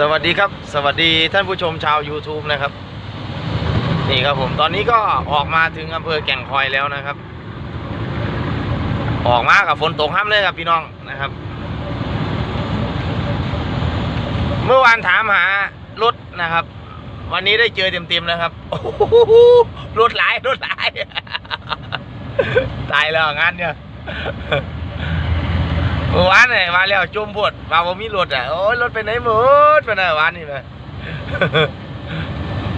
สวัสดีครับ สวัสดีท่านผู้ชมชาว YouTube นะครับ นี่ครับผมตอนนี้ก็ออกมาถึงอำเภอแก่งคอยแล้วนะครับ ออกมากับฝนตกห้ามเลยครับพี่น้องนะครับ เมื่อวานถามหารถนะครับ วันนี้ได้เจอเต็มๆแล้วครับโอ้โหรถหลายรถหลายตายแล้วงานเนี่ย มื่อวานเนี่ยมาแล้วจมพวดวาบ่มีรถอะโอ้ยรถไปไหนหมดไปไหนวานนี่ไป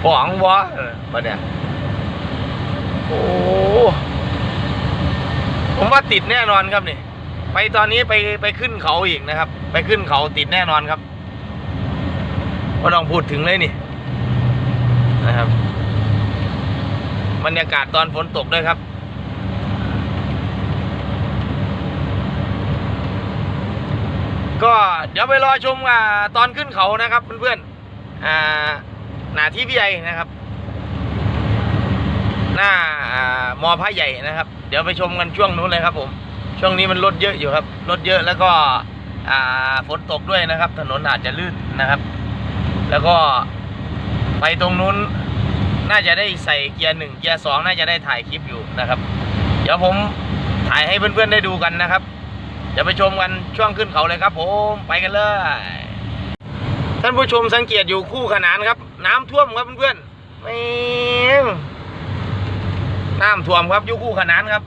หวังวะมาเนี่ยโอ้ผมว่าติดแน่นอนครับนี่ไปตอนนี้ไปไปขึ้นเขาอีกนะครับ ไปขึ้นเขาติดแน่นอนครับก็ต้องพูดถึงเลยนี่นะครับบรรยากาศตอนฝนตกด้วยครับ ก็เดี๋ยวไปรอชมอ่าตอนขึ้นเขานะครับเพื่อนๆอ่าหน้าที่พี่ใหญ่นะครับ หน้าอ่ามอพระใหญ่นะครับ เดี๋ยวไปชมกันช่วงนู้นเลยครับ ผม ช่วงนี้มันรถเยอะอยู่ครับรถเยอะแล้วก็อ่าฝนตกด้วยนะครับ ถนนอาจจะลื่นนะครับ แล้วก็ไปตรงนู้นน่าจะได้ใส่เกียร์หนึ่งเกียร์สองน่าจะได้ถ่ายคลิปอยู่นะครับ เดี๋ยวผมถ่ายให้เพื่อนๆได้ดูกันนะครับ ดี๋ยวไปชมกันช่วงขึ้นเขาเลยครับ ผมไปกันเลย ท่านผู้ชมสังเกตอยู่คู่ขนานครับ น้ำท่วมครับเพื่อนๆไม่น้ำท่วมครับอยู่คู่ขนานครับ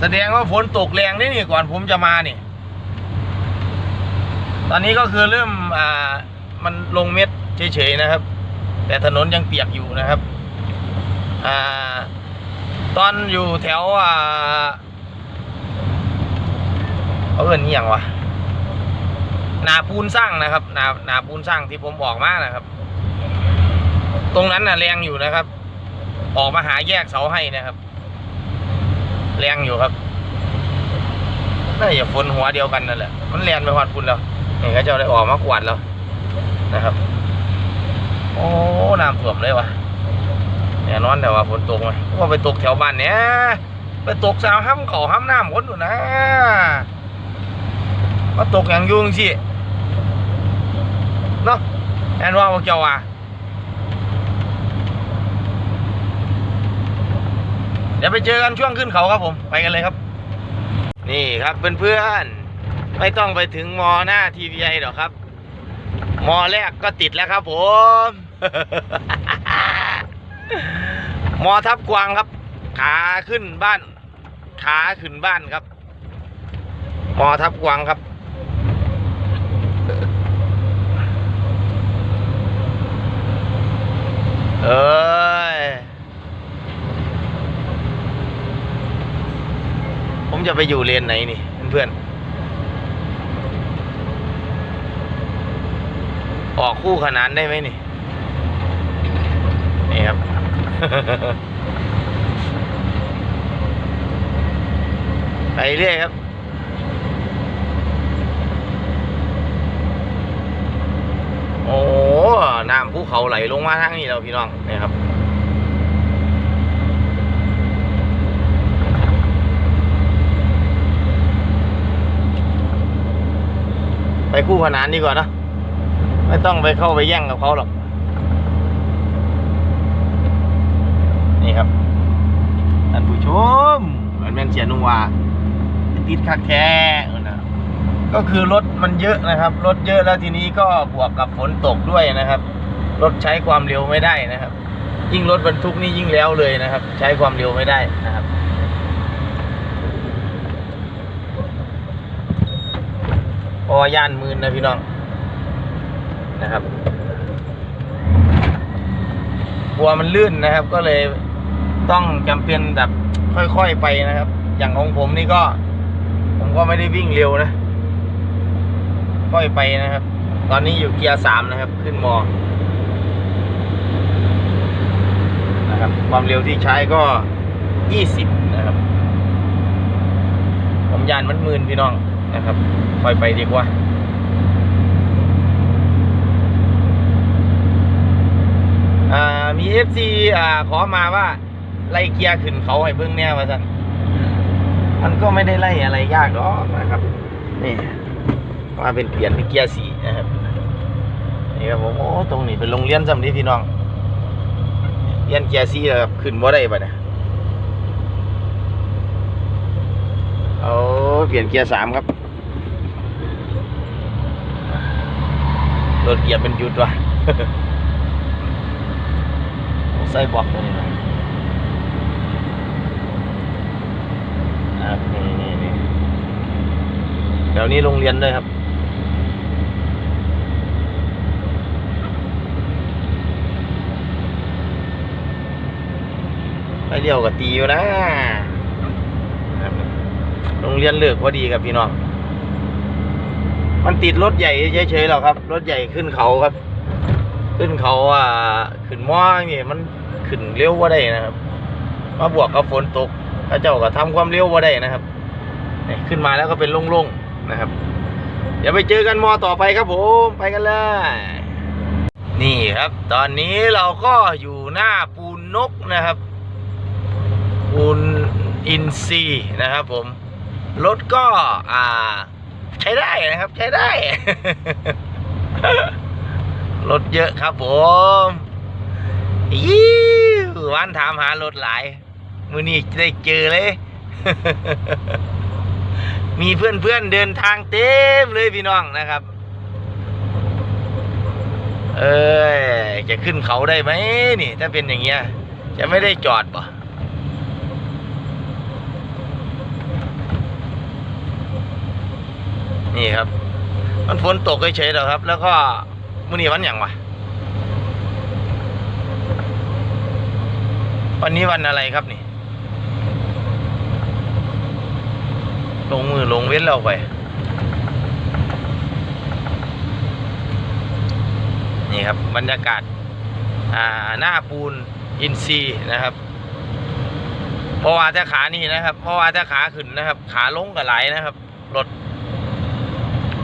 แสดงว่าฝนตกแรงนี่นี่ก่อนผมจะมานี่ ตอนนี้ก็คือเริ่มอ่ามันลงเม็ดเฉยๆนะครับ แต่ถนนยังเปียกอยู่นะครับ อ่า ตอนอยู่แถวอ่า เขาเอินนี่ยังวะนาปูนสร้างนะครับนานาปูนสร้างที่ผมบอกมานะครับ ตรงนั้นน่ะแรงอยู่นะครับ ออกมาหาแยกเสาให้นะครับ แรงอยู่ครับน่าจะฝนหัวเดียวกันนั่นแหละมันแรงไปหอดคุณแล้วนี่เขาเจะได้ออกมากวาดแล้วนะครับ โอ้น้ำท่วมเลยวะแน่นอนแต่ว่าฝนตกไหมว่าไปตกแถวบ้านเนี้ยไปตกสาวห้ำเขาห้ำน้ำคนอยู่นะ มาตกอย่างยุ่งสิเนาะแอนว่าพวกเจ้าว่าเดี๋ยวไปเจอกันช่วงขึ้นเขาครับผมไปกันเลยครับ นี่ครับเพื่อนๆไม่ต้องไปถึงมอหน้าทีวีไอหรอกครับ มอแรกก็ติดแล้วครับ ผม มอทับกวางครับ ขาขึ้นบ้าน ขาขึ้นบ้านครับ มอทับกวางครับ เอ้ย ผมจะไปอยู่เลนไหนนี่ เพื่อนๆออกคู่ขนานได้ไหมนี่ นี่ครับ ไปเรื่อยครับ โอ้น้ำภูเขาไหลลงมาทางนี้แล้วพี่น้องนี่ครับไปคู่ขนานดีกว่านะไม่ต้องไปเข้าไปแย่งกับเขาหรอก นี่ครับท่านผู้ชมมันเป็นเสียนุวาติดคักแท้ ก็คือรถมันเยอะนะครับ รถเยอะแล้วทีนี้ก็บวกกับฝนตกด้วยนะครับ รถใช้ความเร็วไม่ได้นะครับ ยิ่งรถบรรทุกนี่ยิ่งแล้วเลยนะครับ ใช้ความเร็วไม่ได้นะครับพราะว่าย่านมืนนะพี่น้องนะครับกลัวมันลื่นนะครับ ก็เลยต้องจำเป็นแบบค่อยๆไปนะครับ อย่างของผมนี่ก็ ผมก็ไม่ได้วิ่งเร็วนะ ค่อยไปนะครับ ตอนนี้อยู่เกียร์สามนะครับ ขึ้นมอนะครับ ความเร็วที่ใช้ก็ยี่สิบนะครับผมยานมันมืนพี่น้องนะครับ ค่อยไปดีกว่าอ่ามีเอฟซีอ่าขอมาว่า ไล่เกียร์ขึ้นเขาให้เบื้องแน่ว่าสันมันก็ไม่ได้ไล่อะไรยากหรอกนะครับ นี่ มาเป็นเปลี่ยนเป็นเกียร์สีนะครับครับผมโอ้ตรงนี้เป็นโรงเรียนสำนี้พี่น้องเรียนเกียร์ซีครับขึ้นบ่ได้ปะเนี่ยเอาเปลี่ยนเกียร์สามครับรถเกียร์เป็นหยุดว่ะใส่บอกตัวนี้น่อยครับนี่นี่นี่เดี๋ยวนี้โรงเรียนด้วยครับ เลี้ยวกับตีอยู่นะโรงเรียนเลิกพอดีครับพี่น้อง มันติดรถใหญ่เฉยๆหรอกครับ รถใหญ่ขึ้นเขาครับ ขึ้นเขาอ่าขึ้นม้อนี่มันขึ้นเร็วว่าได้นะครับ มาบวกกับฝนตกพระเจ้าก็ทำความเร็วว่าได้นะครับขึ้นมาแล้วก็เป็นโล่งๆนะครับ เดี๋ยวไปเจอกันมอต่อไปครับผมไปกันเลยนี่ครับ ตอนนี้เราก็อยู่หน้าปูนนกนะครับ ปูนอินซีนะครับผม รถก็อ่าใช้ได้นะครับ ใช้ได้ รถเยอะครับผมยี่วันถามหารถหลายมือนี้ได้เจอเลย มีเพื่อนๆเดินทางเต็มเลยพี่น้องนะครับ เอ้ยจะขึ้นเขาได้ไหมนี่ ถ้าเป็นอย่างเงี้ย จะไม่ได้จอดป่ะ นี่ครับ มันฝนตกเฉยๆหรอครับ แล้วก็มื่อนี้วันอย่างวะวันนี้วันอะไรครับนี่ ลงมือลงเว้นเราไป นี่ครับบรรยากาศ อ่าหน้าปูนอินซีนะครับเพราะว่าถ้าขานี่นะครับ เพราะว่าถ้าขาขึ้นนะครับ ขาลงกับไหลนะครับรถ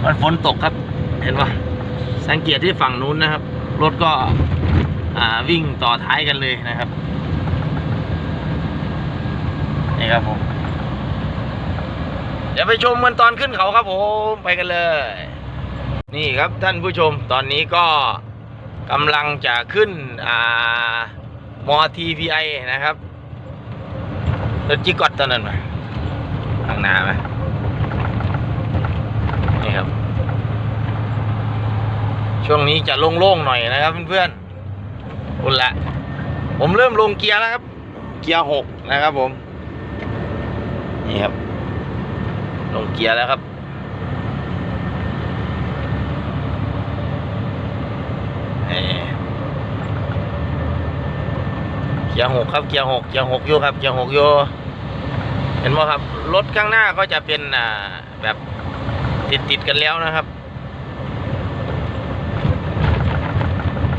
มันฝนตกครับ เห็นปะสังเกตที่ฝั่งนู้นนะครับ รถก็วิ่งต่อท้ายกันเลยนะครับ นี่ครับผมเดี๋ยวไปชมกันตอนขึ้นเขาครับผมไปกันเลย นี่ครับท่านผู้ชมตอนนี้ก็กำลังจะขึ้นอ่ามอ TPI นะครับรถจิกอตตอนนั้นมาข้างหน้าไหมนี่ครับ ช่วงนี้จะโล่งๆหน่อยนะครับเพื่อนๆคุณละ ผมเริ่มลงเกียร์แล้วครับ เกียร์หกนะครับผม นี่ครับ ลงเกียร์แล้วครับ เกียร์หกครับ เกียร์หกเกียร์หกอยู่ครับ เกียร์หกอยู่เห็นไหมครับ รถข้างหน้าก็จะเป็นอ่าแบบติดติดๆกันแล้วนะครับ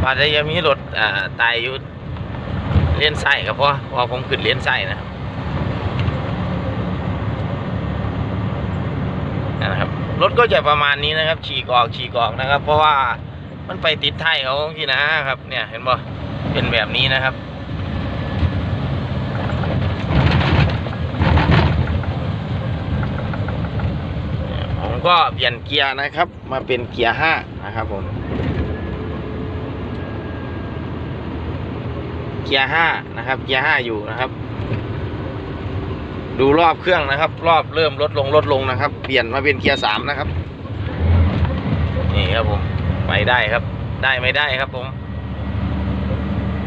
อาจจะยังมีรถอ่าตายอยู่เลี้ยนไส้ครับเพราะพราผมขึ้นเลี้ยนไส้นะครับนะครับรถก็จะประมาณนี้นะครับ ฉีกออกฉีกออกนะครับ เพราะว่ามันไปติดท้ายเขาที่นะครับ เนี่ยเห็นบ่เป็นแบบนี้นะครับผมก็เปลี่ยนเกียร์นะครับ มาเป็นเกียร์ห้านะครับผม เกียร์ห้านะครับ เกียร์ห้าอยู่นะครับ ดูรอบเครื่องนะครับ รอบเริ่มลดลงลดลงนะครับ เปลี่ยนมาเป็นเกียร์สามนะครับ นี่ครับผมไปได้ครับ ได้ไม่ได้ครับผม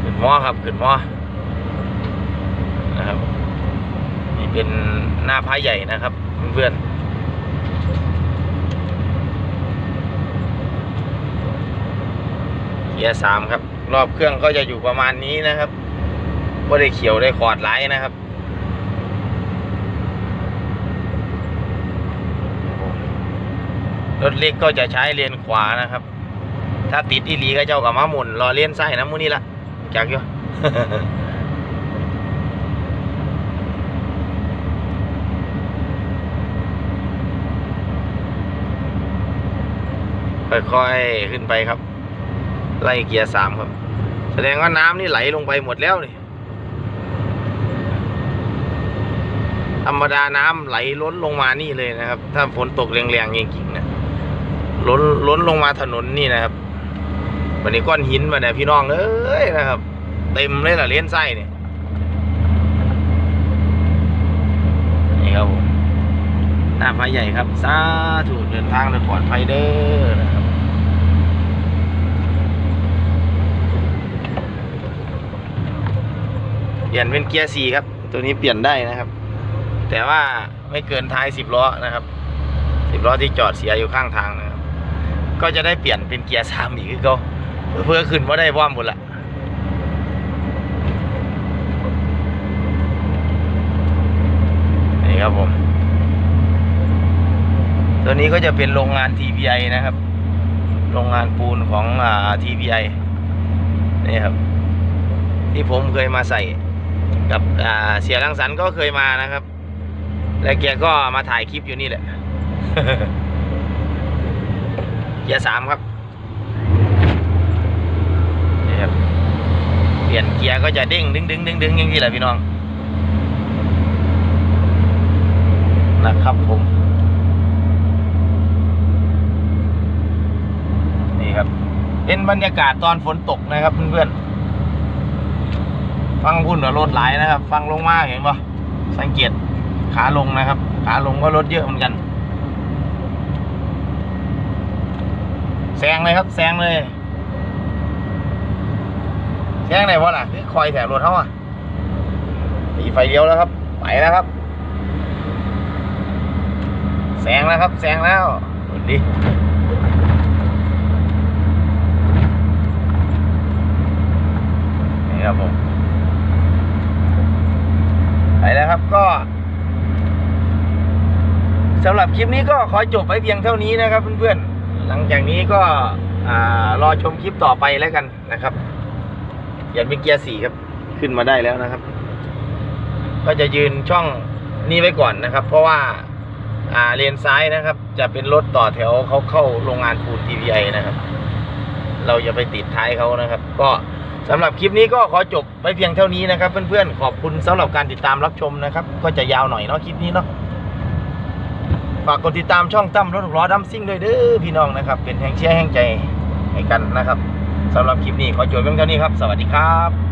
ขึ้นมอครับขึ้นมอนะครับนี่เป็นหน้าพายใหญ่นะครับเพื่อนเกียร์สามครับ รอบเครื่องก็จะอยู่ประมาณนี้นะครับไม่ได้เขียวได้ขอดไลท์นะครับรถเล็กก็จะใช้เลนขวานะครับ ถ้าติดอีหลีก็เจ้ากับมาหมุนรอเลนซ้ยนไส้นะมูนี่ละจักอยู่ค่อยๆขึ้นไปครับ ไล่เกียร์สามครับ แสดงว่าน้ำนี่ไหลลงไปหมดแล้วนี่ธรรมดาน้ำไหลล้นลงมานี่เลยนะครับ ถ้าฝนตกแรงๆจริงๆนะล้นล้นลงมาถนนนี่นะครับวันนี้ก้อนหินมาเนี่ยพี่น้องเอ้ยนะครับ เต็มเลยล่ะเลนไส้เนี่ยนี่ครับผมหน้าพระใหญ่ครับสาธุเดินทางโดยปลอดภัยเด้อนะครับ เปลี่ยนเป็นเกียร์สี่ครับ ตัวนี้เปลี่ยนได้นะครับ แต่ว่าไม่เกินท้ายสิบล้อนะครับสิบล้อที่จอดเสียอยู่ข้างทางนะครับก็จะได้เปลี่ยนเป็นเกียร์สามอีกคือเขาเพื่อขึ้นว่าได้ว่อมหมดละนี่ครับผม ตัวนี้ก็จะเป็นโรงงาน TPI นะครับ โรงงานปูนของอ่า TPI นี่ครับ ที่ผมเคยมาใส่ กับอ่าเสียรังสรรค์ก็เคยมานะครับ แล้วแกก็มาถ่ายคลิปอยู่นี่แหละเกียร์สามครับนี่ครับ เปลี่ยนเกียร์ก็จะเด้งดึงดึงดึงดึงอย่างนี้แหละพี่น้องนะครับผมนี่ครับ เป็นบรรยากาศตอนฝนตกนะครับเพื่อนๆ ฟังพุ่นว่ารถหลนะครับ ฟังลงมาเห็นปะสังเกตขาลงนะครับ ขาลงก็รถเยอะเหมือนกันแซงเลยครับแซงเลยแซงไหนวะล่ะคือคอยแถวรถเขาอะตีไฟเลี้ยวแล้วครับ ไปแล้วครับแซงแล้วครับแซงแล้วดูดินี่ครับผม ไปแล้วครับก็สำหรับคลิปนี้ก็ขอจบไว้เพียงเท่านี้นะครับเพื่อนๆหลังจากนี้ก็รอชมคลิปต่อไปแล้วกันนะครับเปลี่ยนเป็นเกียร์สี่ครับขึ้นมาได้แล้วนะครับ ก็จะยืนช่องนี้ไว้ก่อนนะครับ เพราะว่าเลนซ้ายนะครับ จะเป็นรถต่อแถวเขาเข้าโรงงานปูน TVI นะครับ เราจะไปติดท้ายเขานะครับ ก็ สำหรับคลิปนี้ก็ขอจบไปเพียงเท่านี้นะครับ เพื่อนๆ ขอบคุณสำหรับการติดตามรับชมนะครับ ก็จะยาวหน่อยเนาะคลิปนี้เนาะฝากกดติดตามช่องตั้มรถหกล้อดัมซิ่งด้วยเด้อพี่น้องนะครับ เป็นแห่งเชียร์แห่งใจให้กันนะครับสำหรับคลิปนี้ขอจบเพียงเท่านี้ครับ สวัสดีครับ